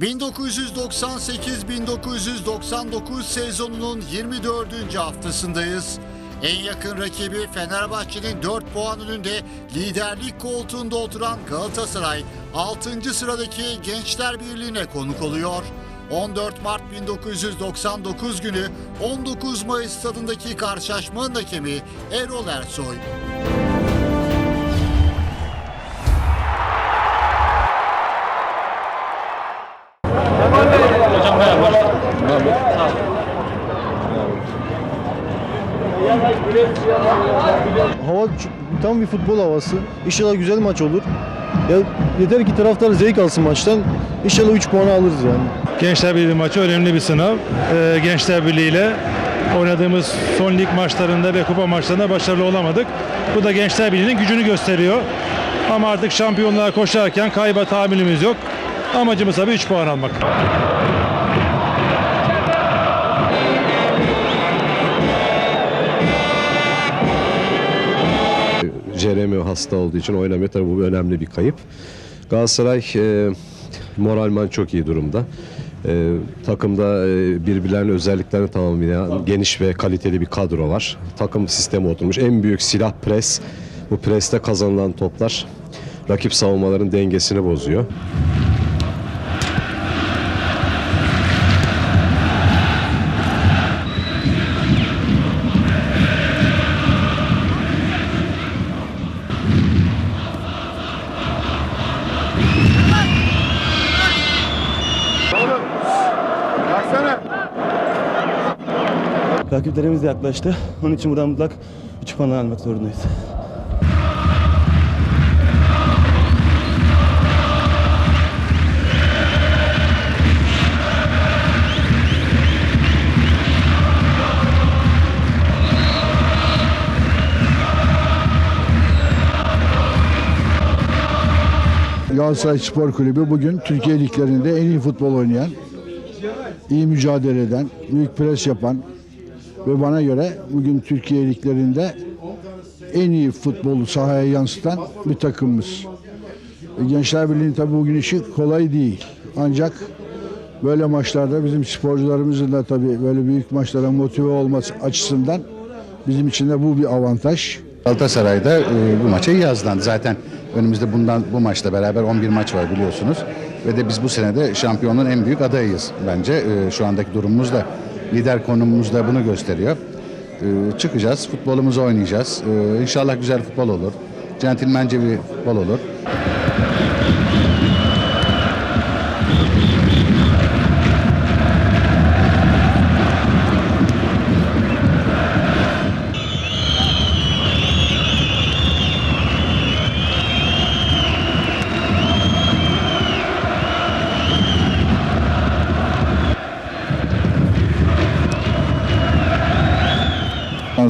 1998-1999 sezonunun 24. haftasındayız. En yakın rakibi Fenerbahçe'nin 4 puan önünde liderlik koltuğunda oturan Galatasaray 6. sıradaki Gençler Birliği'ne konuk oluyor. 14 Mart 1999 günü 19 Mayıs stadındaki karşılaşmanın hakemi Erol Ersoy. Tam bir futbol havası. İnşallah güzel maç olur. Ya yeter ki taraftar zevk alsın maçtan. İnşallah 3 puanı alırız yani. Gençler Birliği maçı önemli bir sınav. Ee, Gençler Birliği ile oynadığımız son lig maçlarında ve kupa maçlarında başarılı olamadık. Bu da Gençler Birliği'nin gücünü gösteriyor. Ama artık şampiyonluğa koşarken kayba tahammülümüz yok. Amacımız tabii 3 puan almak. Jeremy hasta olduğu için oynamıyor. Tabii bu önemli bir kayıp. Galatasaray e, moralman çok iyi durumda. E, takımda e, birbirlerinin özelliklerini tamamlayan geniş ve kaliteli bir kadro var. Takım sistemi oturmuş. En büyük silah pres. Bu preste kazanılan toplar rakip savunmaların dengesini bozuyor. Rakiplerimiz de yaklaştı. Onun için buradan mutlak 3 puan almak zorundayız. Galatasaray Spor Kulübü bugün Türkiye liglerinde en iyi futbol oynayan, iyi mücadele eden, büyük pres yapan ve bana göre bugün Türkiye liglerinde en iyi futbolu sahaya yansıtan bir takımımız. E, Gençler Birliği'nin tabii bugün işi kolay değil. Ancak böyle maçlarda bizim sporcularımızın da tabii böyle büyük maçlara motive olması açısından bizim için de bu bir avantaj. Galatasaray'da e, bu maça iyi hazırlandı. Zaten önümüzde bundan bu maçla beraber 11 maç var biliyorsunuz. Ve de biz bu sene de şampiyonluğun en büyük adayıyız bence. E, şu andaki durumumuz da lider konumumuz da bunu gösteriyor. E, çıkacağız, futbolumuzu oynayacağız. E, inşallah güzel futbol olur. Centilmence bir futbol olur.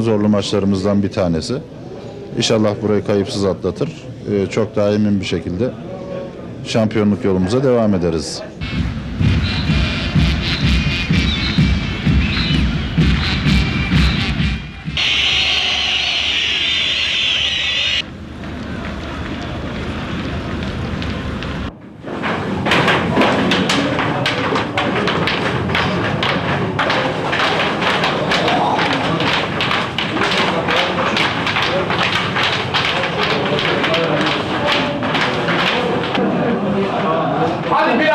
Zorlu maçlarımızdan bir tanesi. İnşallah burayı kayıpsız atlatır. Ee, çok daha emin bir şekilde şampiyonluk yolumuza devam ederiz. Hadi bir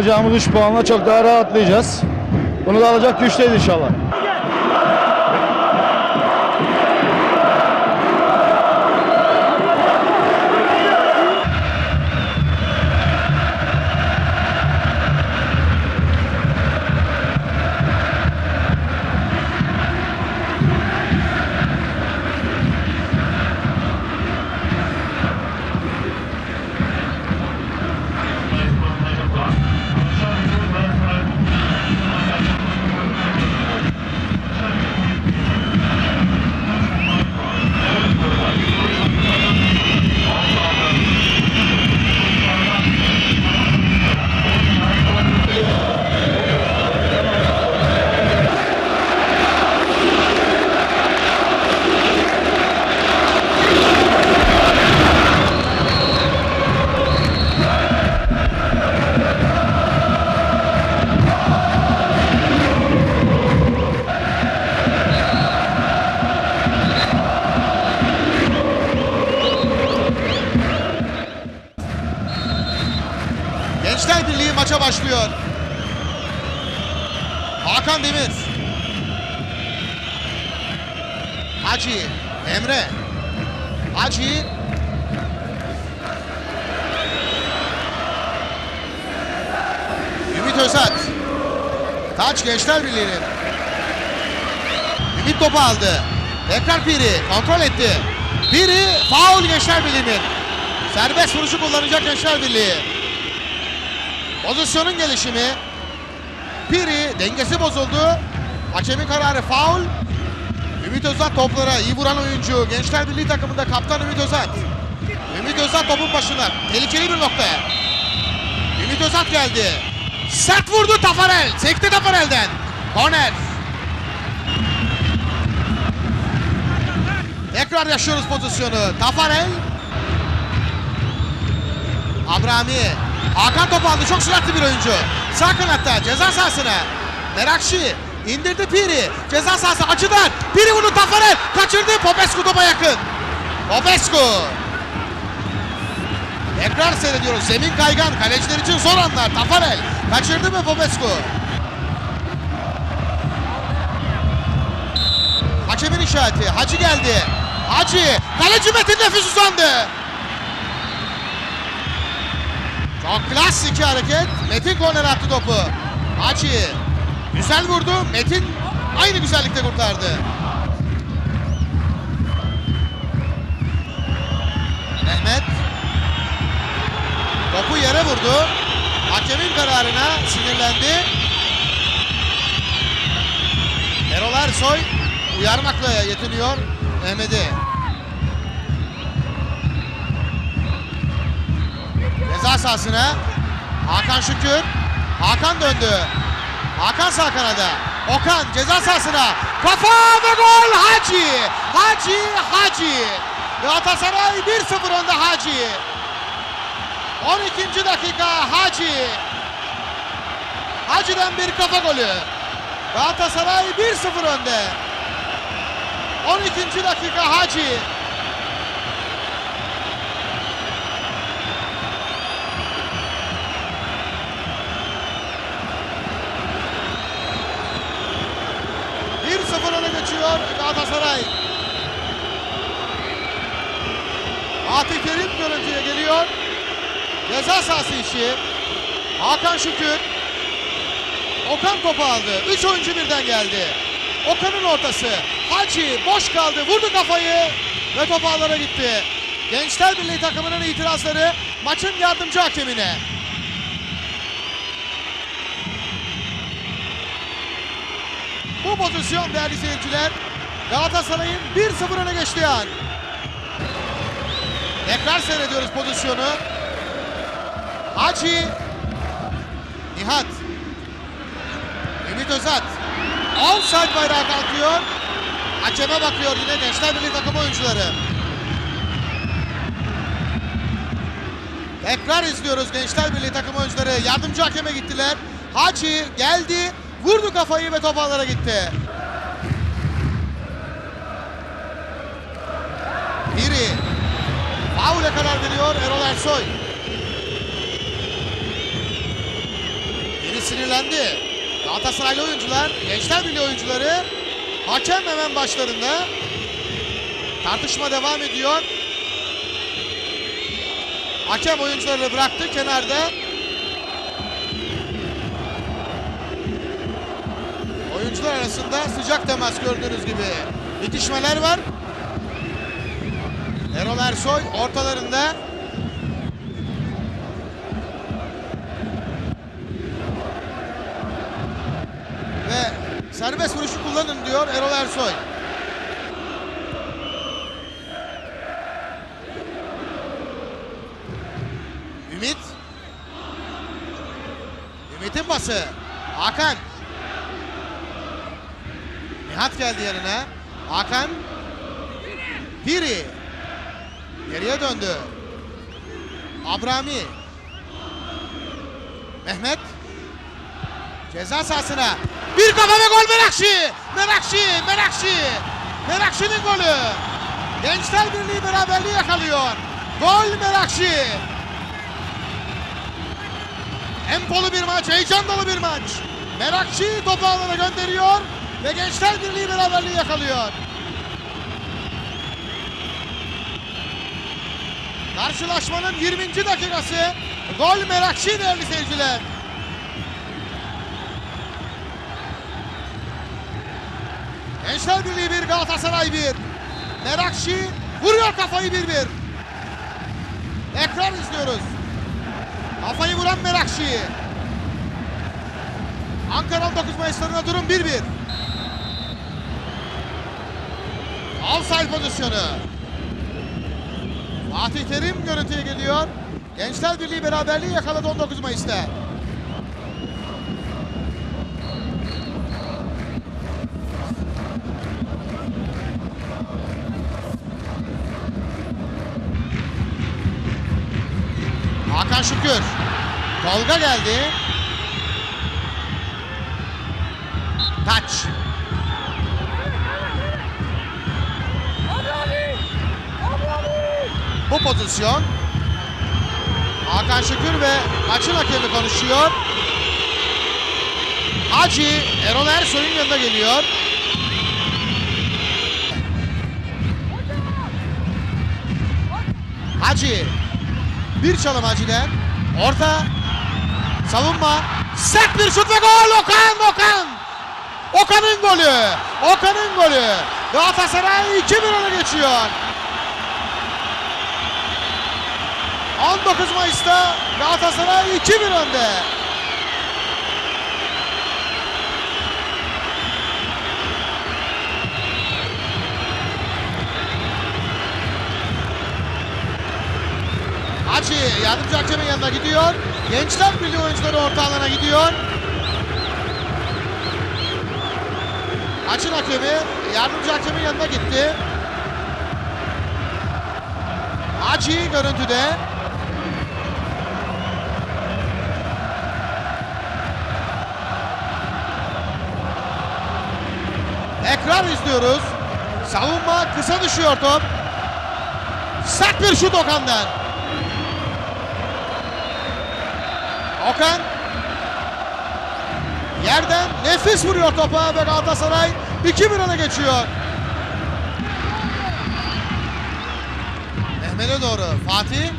alacağımız 3 puanla çok daha rahatlayacağız. Bunu da alacak güçteyiz inşallah. Gençler Birliği maça başlıyor. Hakan Demir. Hacı, Emre. Hacı. Ümit Özat. Taç Gençler Birliği'nin. Ümit topu aldı. Tekrar Piri kontrol etti. Piri faul Gençler Birliği'nin. Serbest vuruşu kullanacak Gençler Birliği. Pozisyonun gelişimi. Piri dengesi bozuldu. Hakemin kararı faul. Ümit Özat toplara iyi vuran oyuncu. Gençler Birliği takımında kaptan Ümit Özat. Ümit Özat topun başında. Tehlikeli bir noktaya. Ümit Özat geldi. Sert vurdu Tafarel. Sekti Tafarel'den. Korner. Tekrar yaşıyoruz pozisyonu. Tafarel. Abrami. Hakan topu aldı. Çok süratli bir oyuncu. Sağ kanatta ceza sahasına. Merakşi indirdi Piri. Ceza sahası açıdan. Piri vurdu Tafarel. Kaçırdı. Popescu topa yakın. Popescu. Tekrar seyrediyoruz. Zemin kaygan. Kaleciler için zor anlar. Tafarel. Kaçırdı mı Popescu? Hakemin işareti. Hacı geldi. Hacı. Kaleci Metin nefes uzandı. Çok klas iki hareket. Metin korner attı topu. Hacı. Güzel vurdu. Metin aynı güzellikte kurtardı. Mehmet. Topu yere vurdu. Hakemin kararına sinirlendi. Erol Ersoy uyarmakla yetiniyor Mehmet'i. Ceza sahasına. Hakan Şükür. Hakan döndü. Hakan sağ kanada. Okan ceza sahasına. Kafa ve gol Hacı. Hacı Hacı. Galatasaray 1-0 önde Hacı. 12. dakika Hacı. Hacı'dan bir kafa golü. Galatasaray 1-0 önde. 12. dakika Hacı. Bir 0 öne geçiyor Galatasaray. Fatih Terim görüntüye geliyor. Ceza sahası içi. Hakan Şükür. Okan topu aldı. Üç oyuncu birden geldi. Okan'ın ortası. Hacı boş kaldı. Vurdu kafayı. Ve top ağlara gitti. Gençler Birliği takımının itirazları maçın yardımcı hakemine. Bu pozisyon değerli seyirciler Galatasaray'ın 1-0 öne geçtiği an. Tekrar seyrediyoruz pozisyonu. Hacı Nihat Ümit Özat Offside bayrağı kalkıyor. Hakeme bakıyor yine Gençler Birliği takım oyuncuları. Tekrar izliyoruz Gençler Birliği takım oyuncuları. Yardımcı hakeme gittiler. Hacı geldi. Vurdu kafayı ve top gitti. Biri. Faule karar veriyor Erol Ersoy. sinirlendi. Galatasaraylı oyuncular, Gençler Birliği oyuncuları hakem hemen başlarında. Tartışma devam ediyor. Hakem oyuncuları bıraktı kenarda. Oyuncular arasında sıcak temas gördüğünüz gibi itişmeler var. Erol Ersoy ortalarında. Ve serbest vuruşu kullanın diyor Erol Ersoy. Ümit. Ümit'in pası. Hakan. Nihat geldi yanına. Hakan. Piri. Geriye döndü. Abrami. Mehmet. Ceza sahasına. Bir kafa ve gol Merakşi. Merakşi. Merakşi. Merakşi'nin golü. Gençler Birliği beraberliği yakalıyor. Gol Merakşi. Empolu bir maç, heyecan dolu bir maç. Merakşi topu alana gönderiyor ve Gençler Birliği beraberliği yakalıyor. Karşılaşmanın 20. dakikası. Gol Merakşi değerli seyirciler. Gençler Birliği 1, Galatasaray 1. Merakşi vuruyor kafayı 1-1. Ekran izliyoruz. Kafayı vuran Merakşi. Ankara 19 Mayıs'larına durum 1-1. Offside pozisyonu. Fatih Terim görüntüye geliyor. Gençler Birliği beraberliği yakaladı 19 Mayıs'ta. Hakan Şükür. Tolga geldi. Bu pozisyon. Hakan Şükür ve maçın hakemi konuşuyor. Hacı Erol Ersoy'un yanına geliyor. Hacı bir çalım Hacı'den. Orta. Savunma. Sert bir şut ve gol. Okan. Okan. Okan'ın golü. Okan'ın golü. Galatasaray 2-1 öne geçiyor. 19 Mayıs'ta Galatasaray 2-1 önde. Hacı yardımcı hakemin yanına gidiyor. Gençler Birliği oyuncuları orta alana gidiyor. Maçın hakemi yardımcı hakemin yanına gitti. Hacı görüntüde. Ekran izliyoruz. Savunma kısa düşüyor top. Sert bir şut Okan'dan. Okan yerden nefis vuruyor topa ve Galatasaray 2-1 öne geçiyor. Mehmet'e doğru Fatih.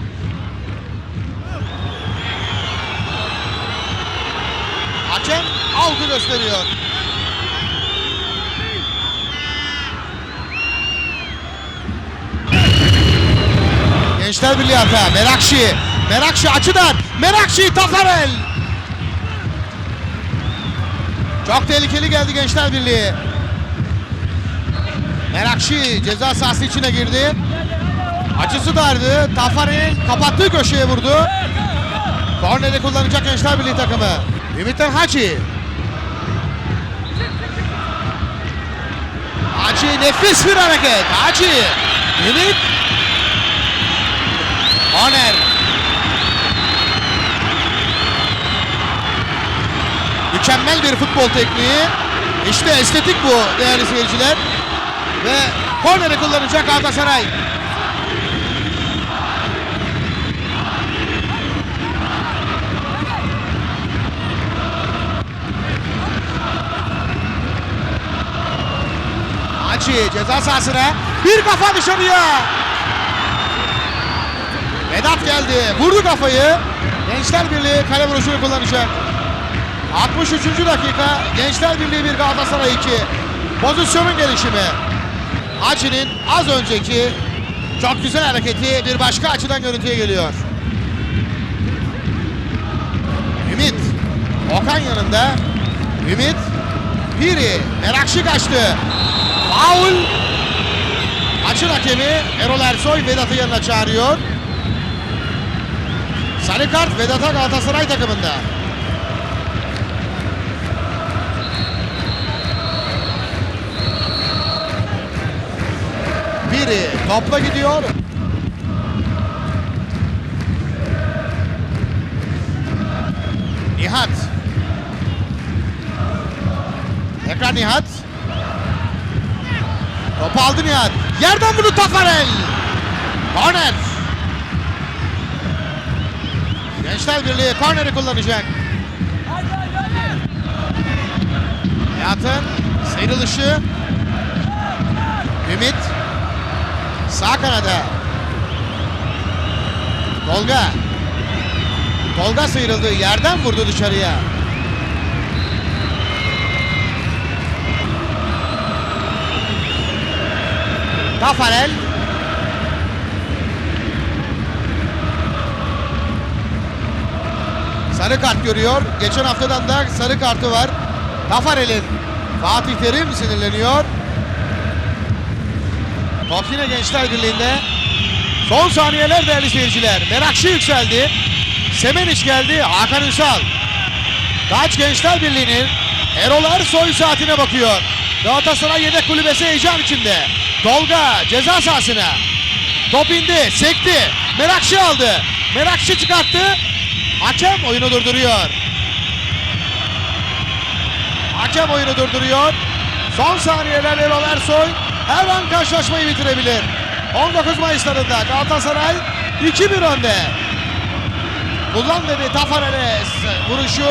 Hakem algı gösteriyor. Gençler Birliği hata. Merakşi. Merakşi açıdan. Merakşi Tafarel. Çok tehlikeli geldi Gençler Birliği. Merakşi ceza sahası içine girdi. Açısı dardı. Tafarel kapattığı köşeye vurdu. Korneri kullanacak Gençler Birliği takımı. Ümit'ten Hacı. Hacı nefis bir hareket. Hacı. Ümit. Aner. Mükemmel bir futbol tekniği. İşte estetik bu değerli seyirciler. Ve korneri kullanacak Galatasaray. Hacı ceza sahasına bir kafa dışarıya. Vedat geldi. Vurdu kafayı. Gençler Birliği kale vuruşunu kullanacak. 63. dakika Gençler Birliği 1 Galatasaray 2. Pozisyonun gelişimi. Hacı'nin az önceki çok güzel hareketi bir başka açıdan görüntüye geliyor. Ümit. Okan yanında. Ümit. Piri. Merakşi kaçtı. Faul. Maçın hakemi Erol Ersoy Vedat'ı yanına çağırıyor. Sarı kart Vedat'a Galatasaray takımında. Biri topla gidiyor. Nihat. Tekrar Nihat. Topu aldı Nihat. Yerden vurdu Tafarel. Korner. Gençler Birliği korneri kullanacak. Nihat'ın sıyrılışı. Ümit. Sağ kanada. Tolga. Tolga sıyrıldı. Yerden vurdu dışarıya. Tafarel. Sarı kart görüyor. Geçen haftadan da sarı kartı var. Tafarel'in. Fatih Terim sinirleniyor. Top yine Gençler Birliği'nde. Son saniyeler değerli seyirciler. Merakşi yükseldi. Semeniç geldi. Hakan Ünsal. Taç Gençler Birliği'nin Erol Ersoy saatine bakıyor. Galatasaray yedek kulübesi heyecan içinde. Tolga ceza sahasına. Top indi, sekti. Merakşi aldı. Merakşi çıkarttı. Hakem oyunu durduruyor. Hakem oyunu durduruyor. Son saniyeler Erol Ersoy her an karşılaşmayı bitirebilir. 19 Mayıs'larında Galatasaray 2-1 önde. Kullan dedi Tafareles vuruşu.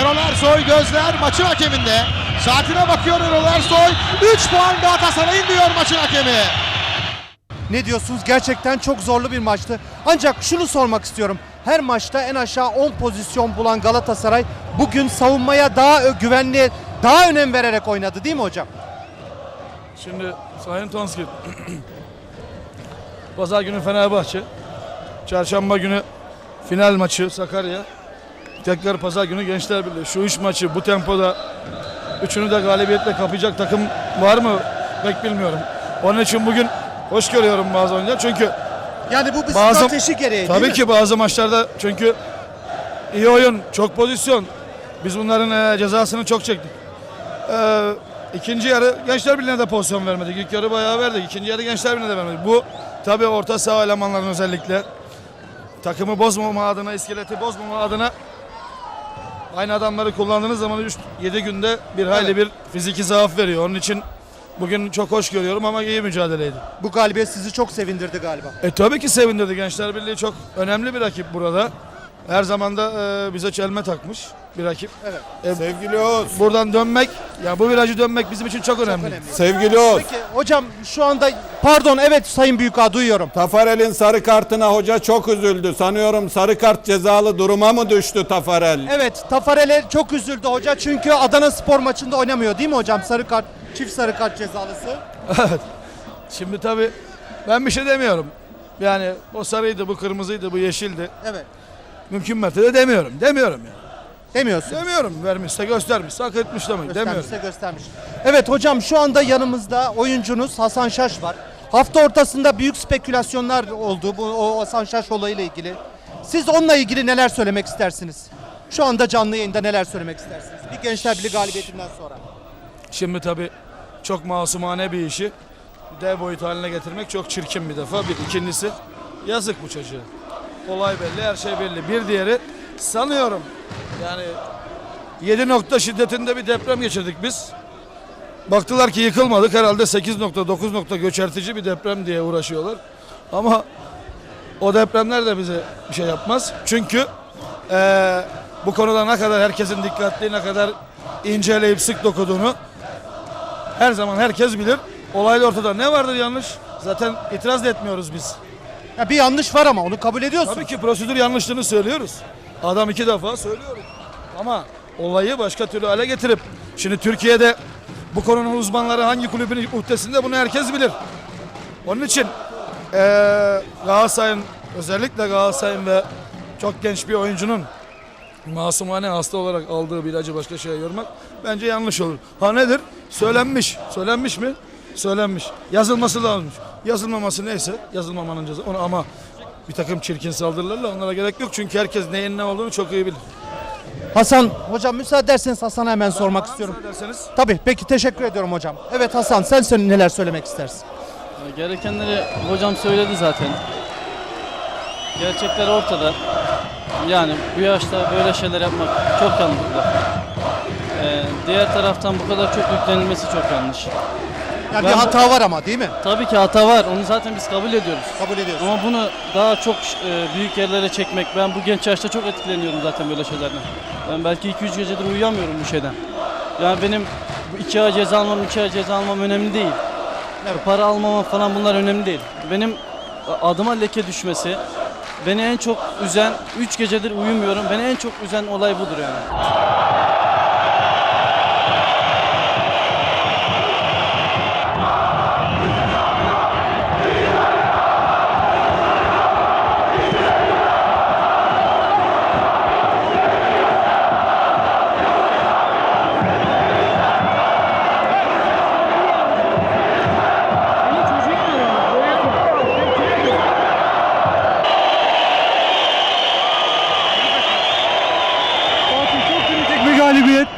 Erol Ersoy gözler maçın hakeminde. Saatine bakıyor Erol Ersoy. 3 puan Galatasaray'ın diyor maçın hakemi. Ne diyorsunuz? Gerçekten çok zorlu bir maçtı. Ancak şunu sormak istiyorum. Her maçta en aşağı 10 pozisyon bulan Galatasaray bugün savunmaya daha güvenli, daha önem vererek oynadı değil mi hocam? Şimdi Sayın Tonski, Pazar günü Fenerbahçe, Çarşamba günü final maçı Sakarya, tekrar Pazar günü Gençler Birliği. Şu üç maçı bu tempoda üçünü de galibiyetle kapayacak takım var mı pek bilmiyorum. Onun için bugün hoş görüyorum bazı oyuncular çünkü Yani bu bir Bazı- strateji gereği Tabii mi? ki bazı maçlarda çünkü iyi oyun, çok pozisyon. Biz bunların e, cezasını çok çektik. E, ikinci yarı Gençler Birliği'ne de pozisyon vermedik. İlk yarı bayağı verdik. İkinci yarı Gençler Birliği'ne de vermedik. Bu tabii orta saha elemanların özellikle takımı bozmama adına, iskeleti bozmama adına aynı adamları kullandığınız zaman 7 günde bir hayli bir fiziki zaaf veriyor. Onun için bugün çok hoş görüyorum ama iyi mücadeleydi. Bu galibiyet sizi çok sevindirdi galiba. E tabii ki sevindirdi. Gençler Birliği çok önemli bir rakip burada. Her zaman da e, bize çelme takmış bir rakip. Evet. Sevgili Oğuz, Buradan dönmek, ya bu virajı dönmek bizim için çok önemli. önemli. sevgili Oğuz. Peki hocam şu anda pardon evet Sayın Büyükağa duyuyorum. Tafarel'in sarı kartına hoca çok üzüldü. Sanıyorum sarı kart cezalı duruma mı düştü Tafarel? Evet Tafarel'e çok üzüldü hoca çünkü Adana Spor maçında oynamıyor değil mi hocam? Sarı kart, çift sarı kart cezalısı. Şimdi tabii ben bir şey demiyorum. Yani o sarıydı, bu kırmızıydı, bu yeşildi. Evet. Mümkün mertebe demiyorum. Demiyorum yani. Demiyorsun. Demiyorum. Vermişse göstermiş. Hak etmiş demek. Demiyorum. Göstermişse göstermiş. Evet hocam şu anda yanımızda oyuncunuz Hasan Şaş var. Hafta ortasında büyük spekülasyonlar oldu bu o Hasan Şaş olayıyla ilgili. Siz onunla ilgili neler söylemek istersiniz? Şu anda canlı yayında neler söylemek istersiniz? Bir Gençler Birliği galibiyetinden sonra. Şimdi tabii çok masumane bir işi dev boyut haline getirmek çok çirkin bir defa. Bir ikincisi yazık bu çocuğa. Olay belli, her şey belli. Bir diğeri sanıyorum yani 7 nokta şiddetinde bir deprem geçirdik biz. Baktılar ki yıkılmadık herhalde 8 nokta 9 nokta göçertici bir deprem diye uğraşıyorlar. Ama o depremler de bize bir şey yapmaz. Çünkü eee, bu konuda ne kadar herkesin dikkatli, ne kadar inceleyip sık dokuduğunu her zaman herkes bilir. Olay da ortada. Ne vardır yanlış? Zaten itiraz da etmiyoruz biz. Ya bir yanlış var ama onu kabul ediyorsun. Tabii ki prosedür yanlışlığını söylüyoruz. Adam iki defa söylüyorum. Ama olayı başka türlü hale getirip şimdi Türkiye'de bu konunun uzmanları hangi kulübün uhdesinde bunu herkes bilir. Onun için eee Galatasaray'ın özellikle Galatasaray'ın ve çok genç bir oyuncunun masumane hasta olarak aldığı bir ilacı başka şeye yormak bence yanlış olur. Ha nedir? Söylenmiş. Söylenmiş mi? Söylenmiş. Yazılması lazımmış. Yazılmaması neyse yazılmamanın cezası. Onu ama bir takım çirkin saldırılarla onlara gerek yok. Çünkü herkes neyin ne olduğunu çok iyi bilir. Hasan hocam müsaade ederseniz Hasan'a hemen sormak istiyorum. Derseniz Tabii peki teşekkür ediyorum hocam. Evet Hasan sen, sen neler söylemek istersin? Gerekenleri hocam söyledi zaten. Gerçekler ortada. Yani bu yaşta böyle şeyler yapmak çok yanlış. Ee, diğer taraftan bu kadar çok yüklenilmesi çok yanlış. Ya bir Ben hata var ama değil mi? Tabii ki hata var. Onu zaten biz kabul ediyoruz. Kabul ediyorsun. Ama bunu daha çok e, büyük yerlere çekmek. Ben bu genç yaşta çok etkileniyorum zaten böyle şeylerden. Ben belki 2-3 gecedir uyuyamıyorum bu şeyden. Yani benim bu iki ay ceza almam, iki ay ceza almam önemli değil. Para almamam falan bunlar önemli değil. Benim adıma leke düşmesi, beni en çok üzen, 3 gecedir uyumuyorum. Beni en çok üzen olay budur yani.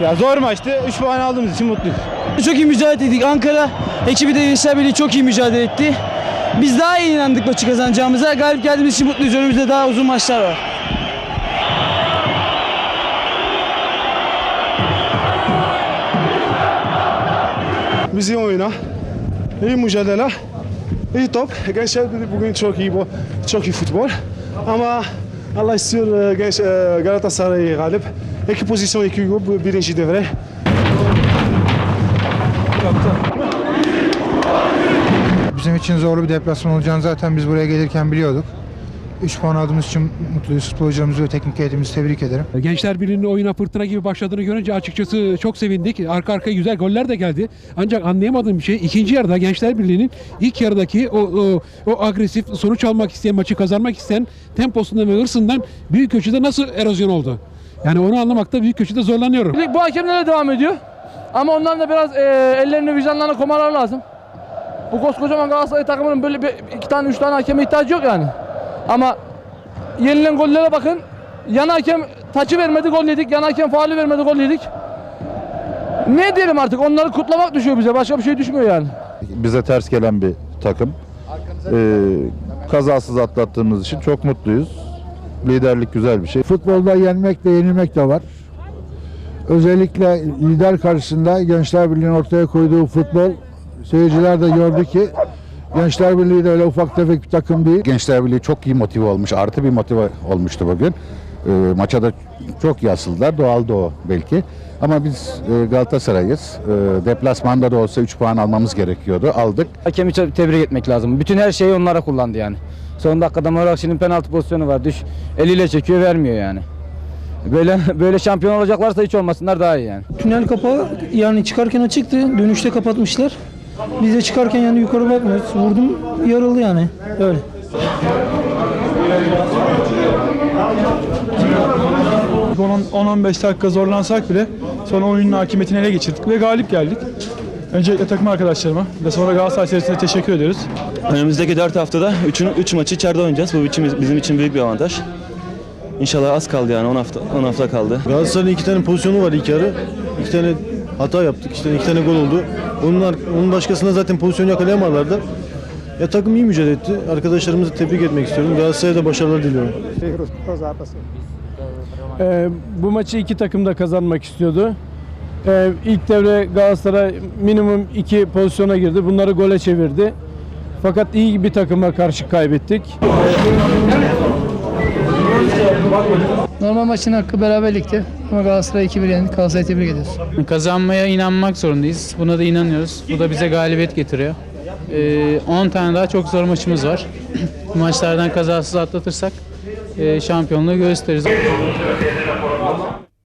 Ya zor maçtı. 3 puan aldığımız için mutluyuz. Çok iyi mücadele ettik. Ankara ekibi de Gençler Birliği çok iyi mücadele etti. Biz daha iyi inandık maçı kazanacağımıza. Galip geldiğimiz için mutluyuz. Önümüzde daha uzun maçlar var. Biz iyi oyna, iyi mücadele, iyi top. Gençler bugün çok iyi, bu- çok iyi futbol. Ama Allah istiyor e, genç, e, Galatasaray galip. İki pozisyon, iki gol, birinci devre. Bizim için zorlu bir deplasman olacağını zaten biz buraya gelirken biliyorduk. 3 puan aldığımız için mutluyuz. Futbolcularımızı ve teknik heyetimizi tebrik ederim. Gençler Birliği'nin oyuna fırtına gibi başladığını görünce açıkçası çok sevindik. Arka arkaya güzel goller de geldi. Ancak anlayamadığım bir şey ikinci yarıda Gençler Birliği'nin ilk yarıdaki o, o, o agresif sonuç almak isteyen, maçı kazanmak isteyen temposundan ve hırsından büyük ölçüde nasıl erozyon oldu? Yani onu anlamakta büyük ölçüde zorlanıyorum. Bu hakemlere devam ediyor. Ama onların da biraz e, ellerini vicdanlarına komalar lazım. Bu koskocaman Galatasaray takımının böyle bir, iki tane üç tane hakeme ihtiyacı yok yani. Ama yenilen gollere bakın. Yan hakem taçı vermedi gol yedik. Yan hakem faali vermedi gol yedik. Ne diyelim artık onları kutlamak düşüyor bize. Başka bir şey düşmüyor yani. bize ters gelen bir takım. Ee, kazasız atlattığımız için çok mutluyuz. Liderlik güzel bir şey. Futbolda yenmek de yenilmek de var. Özellikle lider karşısında Gençler Birliği'nin ortaya koyduğu futbol seyirciler de gördü ki Gençler Birliği de öyle ufak tefek bir takım değil. Gençler Birliği çok iyi motive olmuş. Artı bir motive olmuştu bugün. Ee, maça da çok yasıldılar. Doğal da o belki. Ama biz e, Galatasaray'ız. E, deplasmanda da olsa 3 puan almamız gerekiyordu. Aldık. Hakemi tebrik etmek lazım. Bütün her şeyi onlara kullandı yani. Son dakikada Morakşi'nin penaltı pozisyonu var. Düş eliyle çekiyor vermiyor yani. Böyle böyle şampiyon olacaklarsa hiç olmasınlar daha iyi yani. Tünel kapağı yani çıkarken açıktı. Dönüşte kapatmışlar. Biz de çıkarken yani yukarı bakmıyoruz. Vurdum yarıldı yani. Öyle. Son 10-15 dakika zorlansak bile sonra oyunun hakimiyetini ele geçirdik ve galip geldik. Öncelikle takım arkadaşlarıma ve sonra Galatasaray serisine teşekkür ediyoruz. Önümüzdeki 4 haftada 3 maçı içeride oynayacağız. Bu için, bizim için büyük bir avantaj. İnşallah az kaldı yani 10 hafta 10 hafta kaldı. Galatasaray'ın iki tane pozisyonu var ilk yarı. İki tane hata yaptık. İşte iki tane gol oldu. Onun, onun başkasına zaten pozisyon yakalayamadılar Ya takım iyi mücadele etti. Arkadaşlarımızı tebrik etmek istiyorum. Galatasaray'a da başarılar diliyorum. Ee, bu maçı iki takım da kazanmak istiyordu. Ee, ilk devre Galatasaray minimum iki pozisyona girdi. Bunları gole çevirdi. Fakat iyi bir takıma karşı kaybettik. Normal maçın hakkı beraberlikti ama Galatasaray 2-1 yendi. Galatasaray'ı tebrik ediyoruz. Kazanmaya inanmak zorundayız. Buna da inanıyoruz. Bu da bize galibiyet getiriyor. Ee, 10 tane daha çok zor maçımız var. Bu maçlardan kazasız atlatırsak e, şampiyonluğu gösteririz.